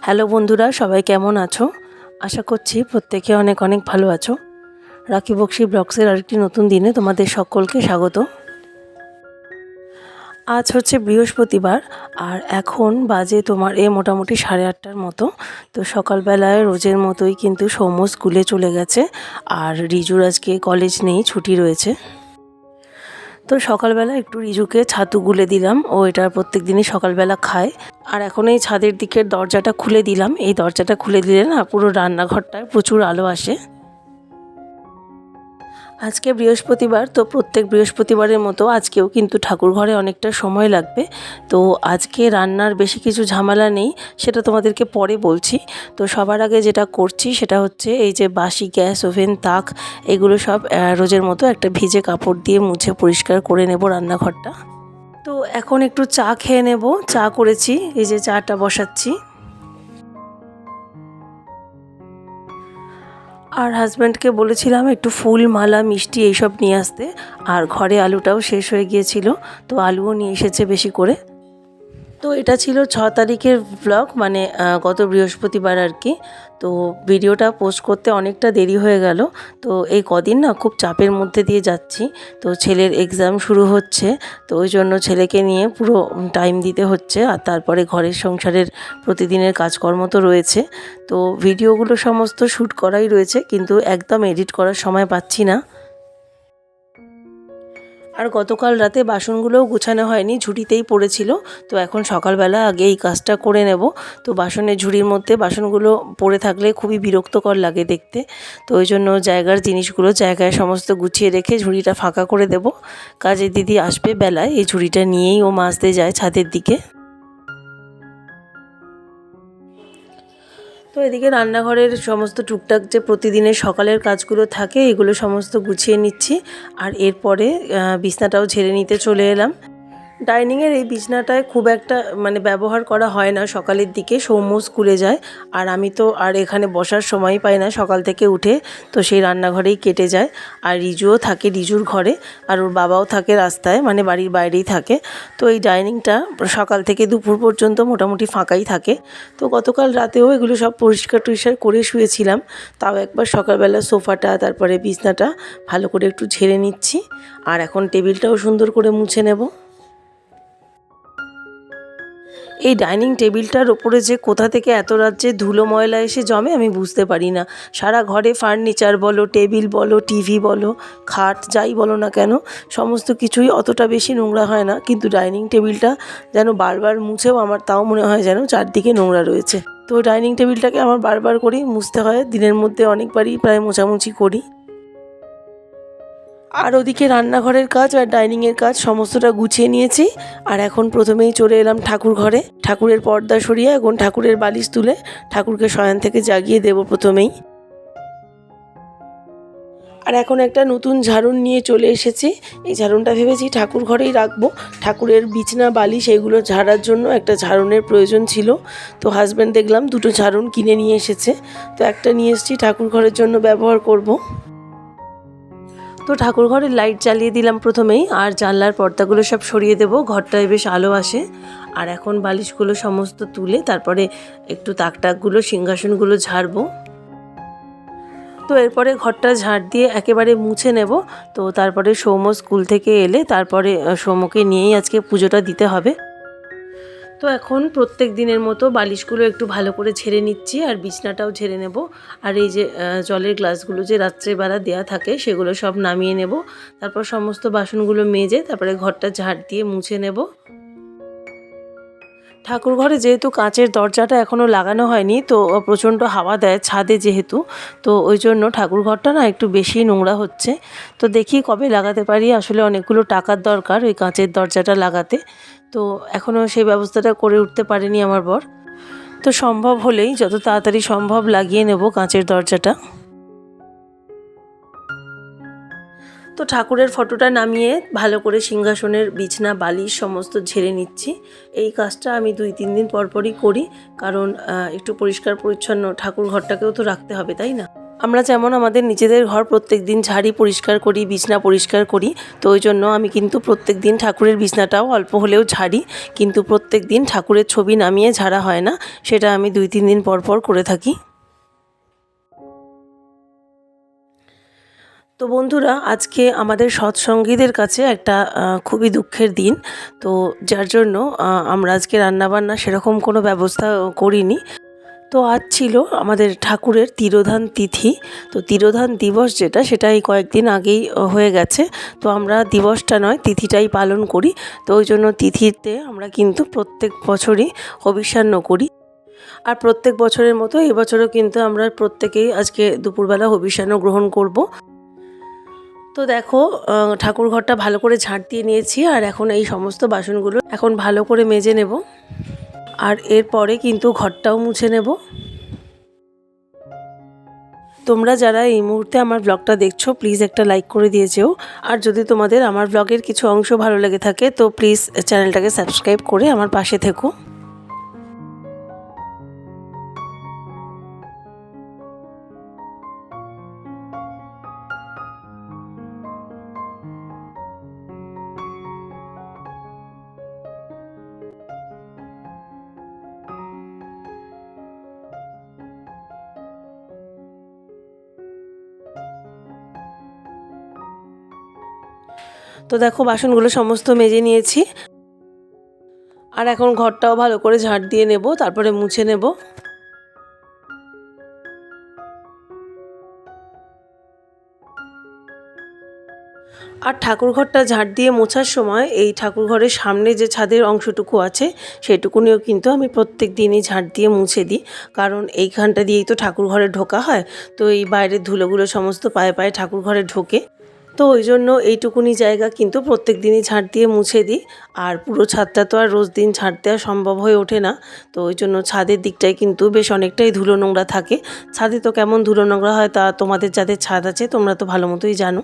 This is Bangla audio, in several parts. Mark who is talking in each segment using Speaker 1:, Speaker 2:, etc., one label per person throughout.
Speaker 1: হ্যালো বন্ধুরা, সবাই কেমন আছো? আশা করছি প্রত্যেকে অনেক অনেক ভালো আছো। রাখি বক্সি ব্লগসের আরেকটি নতুন দিনে তোমাদের সকলকে স্বাগত। আজ হচ্ছে বৃহস্পতিবার আর এখন বাজে তোমার এ মোটামুটি সাড়ে আটটার মতো। তো সকালবেলায় রোজের মতোই কিন্তু সৌম্য স্কুলে চলে গেছে আর রিজুর আজকে কলেজ নেই, ছুটি রয়েছে। তো সকালবেলা একটু রিজুকে ছাতু গুলে দিলাম। ও এটা প্রত্যেক দিনই সকালবেলা খায়। আর এখন এই ছাদের দিকের দরজাটা খুলে দিলাম। এই দরজাটা খুলে দিলে না পুরো রান্নাঘরটায় প্রচুর আলো আসে। আজকে বৃহস্পতিবার, তো প্রত্যেক বৃহস্পতিবারের মতো আজকেও কিন্তু ঠাকুর ঘরে অনেকটা সময় লাগবে। তো আজকে রান্নার বেশি কিছু ঝামেলা নেই, সেটা তোমাদেরকে পরে বলছি। তো সবার আগে যেটা করছি, সেটা হচ্ছে এই যে বাসি গ্যাস, ওভেন, তাক, এগুলো সব রোজের মতো একটা ভিজে কাপড় দিয়ে মুছে পরিষ্কার করে নেব রান্নাঘরটা। তো এখন একটু চা খেয়ে নেব। চা করেছি, এই যে চাটা বসাচ্ছি। আর হাজব্যান্ডকে বলেছিলাম একটু ফুল, মালা, মিষ্টি এইসব নিয়ে আসতে। আর ঘরে আলুটাও শেষ হয়ে গিয়েছিল, তো আলুও নিয়ে এসেছে বেশি করে। তো এটা ছিল ছ তারিখের ব্লগ মানে গত বৃহস্পতিবার আর কি। তো ভিডিওটা পোস্ট করতে অনেকটা দেরি হয়ে গেল। তো এই কদিন না খুব চাপের মধ্যে দিয়ে যাচ্ছি। তো ছেলের এক্সাম শুরু হচ্ছে। তো ওই জন্য ছেলেকে নিয়ে পুরো টাইম দিতে হচ্ছে। আর তারপরে ঘরের সংসারের প্রতিদিনের কাজকর্ম তো রয়েছে। তো ভিডিওগুলো সমস্ত শ্যুট করাই রয়েছে। কিন্তু একদম এডিট করার সময় পাচ্ছি না। আর গতকাল রাতে বাসনগুলোও গুছানো হয়নি, ঝুড়িতেই পড়েছিল। তো এখন সকালবেলা আগে এই কাজটা করে নেব। তো বাসনের ঝুড়ির মধ্যে বাসনগুলো পড়ে থাকলে খুবই বিরক্তকর লাগে দেখতে। তো ওই জন্য জায়গার জিনিসগুলো জায়গায় সমস্ত গুছিয়ে রেখে ঝুড়িটা ফাঁকা করে দেব। কাজে দিদি আসবে বেলায়, এই ঝুড়িটা নিয়েই ও মাছতে যায় ছাদের দিকে। তো এদিকে রান্নাঘরের সমস্ত টুকটাক যে প্রতিদিনের সকালের কাজগুলো থাকে, এগুলো সমস্ত গুছিয়ে নিচ্ছি। আর এরপরে বিছনাটাও ঝেড়ে নিতে চলে এলাম। ডাইনিংয়ের এই বিছনাটায় খুব একটা মানে ব্যবহার করা হয় না। সকালের দিকে সৌম্য স্কুলে যায়। আর আমি তো আর এখানে বসার সময় পাই না। সকাল থেকে উঠে তো সেই রান্নাঘরেই কেটে যায়। আর রিজুও থাকে রিজুর ঘরে। আর ওর বাবাও থাকে রাস্তায় মানে বাড়ির বাইরেই থাকে। তো এই ডাইনিংটা সকাল থেকে দুপুর পর্যন্ত মোটামুটি ফাঁকাই থাকে। তো গতকাল রাতেও এগুলো সব পরিষ্কার টরিষ্কার করে শুয়েছিলাম। তাও একবার সকালবেলা সোফাটা, তারপরে বিছনাটা ভালো করে একটু ঝেড়ে নিচ্ছি। আর এখন টেবিলটাও সুন্দর করে মুছে নেব। এই ডাইনিং টেবিলটার ওপরে যে কোথা থেকে এত রাজ্যে ধুলো ময়লা এসে জমে আমি বুঝতে পারি না। সারা ঘরে ফার্নিচার বলো, টেবিল বলো, টিভি বলো, খাট যাই বলো না কেন, সমস্ত কিছুই অতটা বেশি নোংরা হয় না। কিন্তু ডাইনিং টেবিলটা যেন বারবার মুছেও আমার, তাও মনে হয় যেন চারদিকে নোংরা রয়েছে। তো ডাইনিং টেবিলটাকে আমার বারবার করেই মুছতে হয়। দিনের মধ্যে অনেকবারই প্রায় মোছামুছি করি। আর ওদিকে রান্নাঘরের কাজ আর ডাইনিংয়ের কাজ সমস্তটা গুছিয়ে নিয়েছি। আর এখন প্রথমেই চলে এলাম ঠাকুর ঘরে। ঠাকুরের পর্দা সরিয়ে এখন ঠাকুরের বালিশ তুলে ঠাকুরকে শয়ন থেকে জাগিয়ে দেব প্রথমেই। আর এখন একটা নতুন ঝাড়ুন নিয়ে চলে এসেছি। এই ঝাড়ুনটা ভেবেছি ঠাকুর ঘরেই রাখব। ঠাকুরের বিছনা, বালিশ এগুলো ঝাড়ার জন্য একটা ঝাড়ুনের প্রয়োজন ছিল। তো হাজব্যান্ড দেখলাম দুটো ঝাড়ুন কিনে নিয়ে এসেছে। তো একটা নিয়ে এসেছি ঠাকুর ঘরের জন্য ব্যবহার করব। তো ঠাকুর ঘরের লাইট জ্বালিয়ে দিলাম প্রথমেই, আর জানলার পর্দাগুলো সব সরিয়ে দেবো। ঘরটায় বেশ আলো আসে। আর এখন বালিশগুলো সমস্ত তুলে তারপরে একটু তাকটাকগুলো, সিংহাসনগুলো ঝাড়বো। তো এরপরে ঘরটা ঝাড় দিয়ে একেবারে মুছে নেব। তো তারপরে সৌম্য স্কুল থেকে এলে তারপরে সৌম্যকে নিয়েই আজকে পুজোটা দিতে হবে। তো এখন প্রত্যেক দিনের মতো বালিশগুলো একটু ভালো করে ঝেড়ে নিচ্ছি আর বিছনাটাও ঝেড়ে নেব। আর এই যে জলের গ্লাসগুলো যে রাত্রেবেলা দেওয়া থাকে সেগুলো সব নামিয়ে নেব। তারপর সমস্ত বাসনগুলো মেজে তারপরে ঘরটা ঝাড় দিয়ে মুছে নেব। ঠাকুর ঘরে যেহেতু কাঁচের দরজাটা এখনও লাগানো হয়নি, তো প্রচণ্ড হাওয়া দেয় ছাদে যেহেতু, তো ওই জন্য ঠাকুর ঘরটা না একটু বেশি নোংরা হচ্ছে। তো দেখি কবে লাগাতে পারি, আসলে অনেকগুলো টাকার দরকার ওই কাঁচের দরজাটা লাগাতে। তো এখনও সেই ব্যবস্থাটা করে উঠতে পারেনি আমার বর। তো সম্ভব হলেই যত তাড়াতাড়ি সম্ভব লাগিয়ে নেব কাঁচের দরজাটা। তো ঠাকুরের ফটোটা নামিয়ে ভালো করে সিংহাসনের বিছনা, বালিশ সমস্ত ঝেড়ে নিচ্ছি। এই কাজটা আমি দুই, তিন দিন পর পরই করি, কারণ একটু পরিষ্কার পরিচ্ছন্ন ঠাকুর ঘরটাকেও তো রাখতে হবে, তাই না? আমরা যেমন আমাদের নিজেদের ঘর প্রত্যেক দিন ঝাড়ি পরিষ্কার করি, বিছনা পরিষ্কার করি, তো ওই জন্য আমি কিন্তু প্রত্যেক দিন ঠাকুরের বিছনাটাও অল্প হলেও ঝাড়ি, কিন্তু প্রত্যেক দিন ঠাকুরের ছবি নামিয়ে ঝাড়া হয় না, সেটা আমি দুই, তিন দিন পর পর করে থাকি। তো বন্ধুরা, আজকে আমাদের সৎসঙ্গীদের কাছে একটা খুবই দুঃখের দিন। তো যার জন্য আমরা আজকে রান্নাবান্না সেরকম কোনো ব্যবস্থা করিনি। তো আজ ছিল আমাদের ঠাকুরের তিরোধান তিথি। তো তিরোধান দিবস যেটা সেটা এই কয়েকদিন আগেই হয়ে গেছে। তো আমরা দিবসটা নয়, তিথিটাই পালন করি। তো ওই জন্য তিথিতে আমরা কিন্তু প্রত্যেক বছরই হবিষান্ন করি। আর প্রত্যেক বছরের মতো এবছরও কিন্তু আমরা প্রত্যেকেই আজকে দুপুরবেলা হবিষান্ন গ্রহণ করব। তো দেখো ঠাকুর ঘরটা ভালো করে ঝাঁট দিয়ে নিয়েছি আর এখন এই সমস্ত বাসনগুলো এখন ভালো করে মেজে নেব। আর এরপরে কিন্তু ঘরটাও মুছে নেব। তোমরা যারা এই মুহূর্তে আমার ব্লগটা দেখছ প্লিজ একটা লাইক করে দিয়ে যেও। আর যদি তোমাদের আমার ব্লগের কিছু অংশ ভালো লেগে থাকে, তো প্লিজ চ্যানেলটাকে সাবস্ক্রাইব করে আমার পাশে থেকো। তো দেখো, বাসনগুলো সমস্ত মেজে নিয়েছি। আর এখন ঘরটাও ভালো করে ঝাড় দিয়ে নেব, তারপরে মুছে নেব। আর ঠাকুর ঘরটা ঝাড় দিয়ে মোছার সময় এই ঠাকুর ঘরের সামনে যে ছাদের অংশটুকু আছে, সেটুকুনিও কিন্তু আমি প্রত্যেক দিনই ঝাড় দিয়ে মুছে দিই। কারণ এইখানটা দিয়েই তো ঠাকুর ঘরে ঢোকা হয়। তো এই বাইরের ধুলোগুলো সমস্ত পায়ে পায়ে ঠাকুর ঘরে ঢোকে। তো ওই জন্য এইটুকুনি জায়গা কিন্তু প্রত্যেক দিনই ঝাঁট দিয়ে মুছে দিই। আর পুরো ছাদটা তো আর রোজ দিন ঝাড় দেওয়া সম্ভব হয়ে ওঠে না। তো ওই জন্য ছাদের দিকটায় কিন্তু বেশ অনেকটাই ধুলো নোংরা থাকে। ছাদে তো কেমন ধুলো নোংরা হয় তা তোমাদের যাদের ছাদ আছে তোমরা তো ভালো মতোই জানো।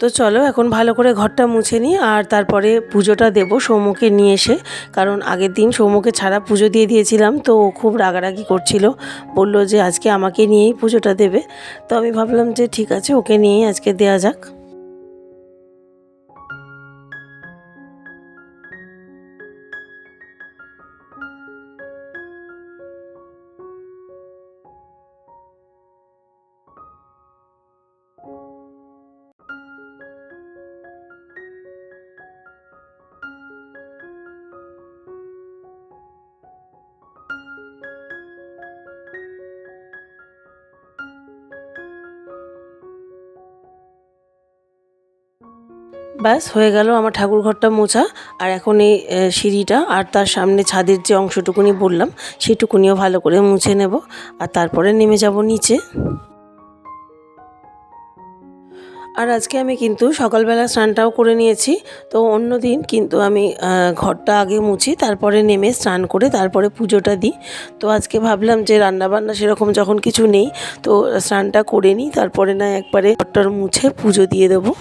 Speaker 1: তো চলো এখন ভালো করে ঘরটা মুছে নিই আর তারপরে পুজোটা দেব সৌমকে নিয়ে এসে। কারণ আগের দিন সৌমকে ছাড়া পুজো দিয়ে দিয়েছিলাম, তো ও খুব রাগারাগি করছিল। বলল যে আজকে আমাকে নিয়েই পুজোটা দেবে। তো আমি ভাবলাম যে ঠিক আছে, ওকে নিয়েই আজকে দেওয়া যাক। ব্যাস, হয়ে গেল আমার ঠাকুর ঘরটা মোছা। আর এখন এই সিঁড়িটা আর তার সামনে ছাদের যে অংশটুকুনি বললাম, সেটুকুনিও ভালো করে মুছে নেব। আর তারপরে নেমে যাব নিচে। আর আজকে আমি কিন্তু সকালবেলা স্নানটাও করে নিয়েছি। তো অন্য দিন কিন্তু আমি ঘরটা আগে মুছি, তারপরে নেমে স্নান করে তারপরে পুজোটা দিই। তো আজকে ভাবলাম যে রান্নাবান্না সেরকম যখন কিছু নেই, তো স্নানটা করে নিই, তারপরে না একবারে ঘরটার মুছে পুজো দিয়ে দেবো।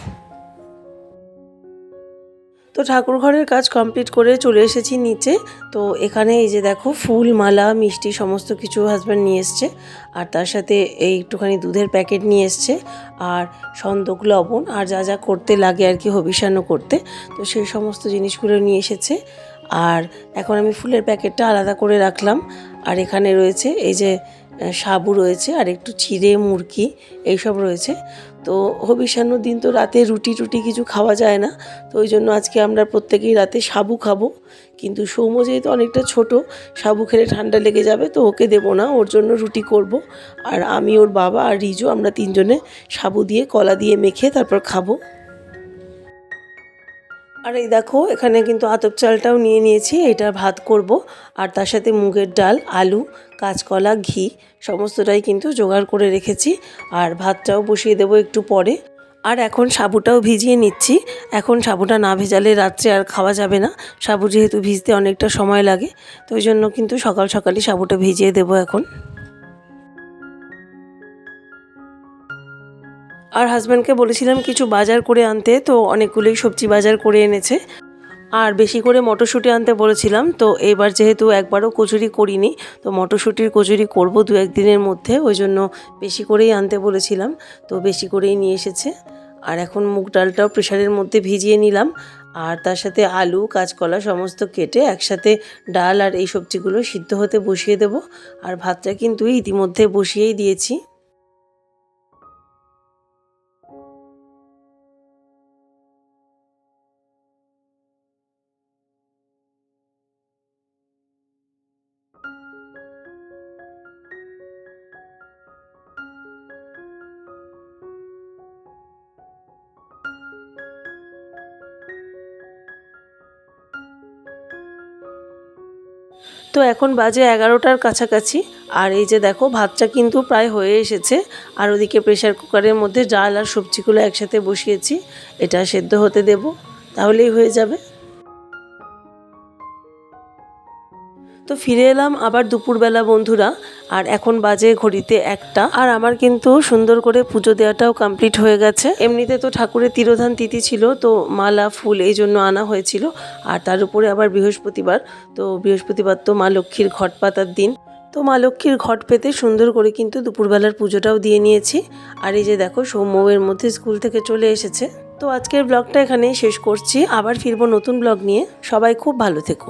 Speaker 1: তো ঠাকুর ঘরের কাজ কমপ্লিট করে চলে এসেছি নিচে। তো এখানে এই যে দেখো ফুল, মালা, মিষ্টি সমস্ত কিছু হাজব্যান্ড নিয়ে এসছে। আর তার সাথে এই একটুখানি দুধের প্যাকেট নিয়ে এসছে। আর সন্দক, লবণ, আর যা যা করতে লাগে আর কি হবিষান্ন করতে। তো সেই সমস্ত জিনিসগুলো নিয়ে এসেছে। আর এখন আমি ফুলের প্যাকেটটা আলাদা করে রাখলাম। আর এখানে রয়েছে এই যে সাবু রয়েছে, আর একটু চিড়ে মুরকি, এইসব রয়েছে। তো হবিষান্ন দিন তো রাতে রুটি টুটি কিছু খাওয়া যায় না, তো ওই জন্য আজকে আমরা প্রত্যেকেই রাতে সাবু খাব। কিন্তু সৌম্য যেহেতু অনেকটা ছোট, সাবু খেলে ঠান্ডা লেগে যাবে, তো ওকে দেবো না, ওর জন্য রুটি করব। আর আমি, ওর বাবা আর রিজু আমরা তিনজনে সাবু দিয়ে, কলা দিয়ে মেখে তারপর খাব। আর এই দেখো, এখানে কিন্তু আতপ চালটাও নিয়ে নিয়েছি, এটা ভাত করব। আর তার সাথে মুগের ডাল, আলু, কাঁচকলা, ঘি, সমস্তটাই কিন্তু জোগাড় করে রেখেছি। আর ভাতটাও বসিয়ে দেবো একটু পরে। আর এখন সাবুটাও ভিজিয়ে নিচ্ছি। এখন সাবুটা না ভেজালে রাত্রে আর খাওয়া যাবে না। সাবু যেহেতু ভিজতে অনেকটা সময় লাগে, তো ওই জন্য কিন্তু সকাল সকালই সাবুটা ভিজিয়ে দেবো এখন। আর হাজব্যান্ডকে বলেছিলাম কিছু বাজার করে আনতে, তো অনেকগুলোই সবজি বাজার করে এনেছে। আর বেশি করে মটরশুঁটি আনতে বলেছিলাম, তো এবার যেহেতু একবারও কচুরি করিনি, তো মটরশুঁটির কচুরি করব দু একদিনের মধ্যে, ওই জন্য বেশি করেই আনতে বলেছিলাম, তো বেশি করেই নিয়ে এসেছে। আর এখন মুগ ডালটাও প্রেশারের মধ্যে ভিজিয়ে নিলাম, আর তার সাথে আলু, কাঁচকলা সমস্ত কেটে একসাথে ডাল আর এই সবজিগুলো সিদ্ধ হতে বসিয়ে দেব। আর ভাতটা কিন্তু ইতিমধ্যে বসিয়েই দিয়েছি। তো এখন বাজে এগারোটার কাছাকাছি। আর এই যে দেখো, ভাতটা কিন্তু প্রায় হয়ে এসেছে। আর ওদিকে প্রেশার কুকারের মধ্যে ডাল আর সবজিগুলো একসাথে বসিয়েছি। এটা সেদ্ধ হতে দেব, তাহলেই হয়ে যাবে। তো ফিরে এলাম আবার দুপুরবেলা, বন্ধুরা। আর এখন বাজে ঘড়িতে একটা। আর আমার কিন্তু সুন্দর করে পুজো দেওয়াটাও কমপ্লিট হয়ে গেছে। এমনিতে তো ঠাকুরের তিরোধান তিথি ছিল, তো মালা, ফুল এই জন্য আনা হয়েছিল। আর তার উপরে আবার বৃহস্পতিবার, তো বৃহস্পতিবার তো মা লক্ষ্মীর ঘট পাতার দিন। তো মা লক্ষ্মীর ঘট পেতে সুন্দর করে কিন্তু দুপুরবেলার পুজোটাও দিয়ে নিয়েছি। আর এই যে দেখো, সৌম্যের মধ্যে স্কুল থেকে চলে এসেছে। তো আজকের ব্লগটা এখানেই শেষ করছি। আবার ফিরবো নতুন ব্লগ নিয়ে। সবাই খুব ভালো থেকো।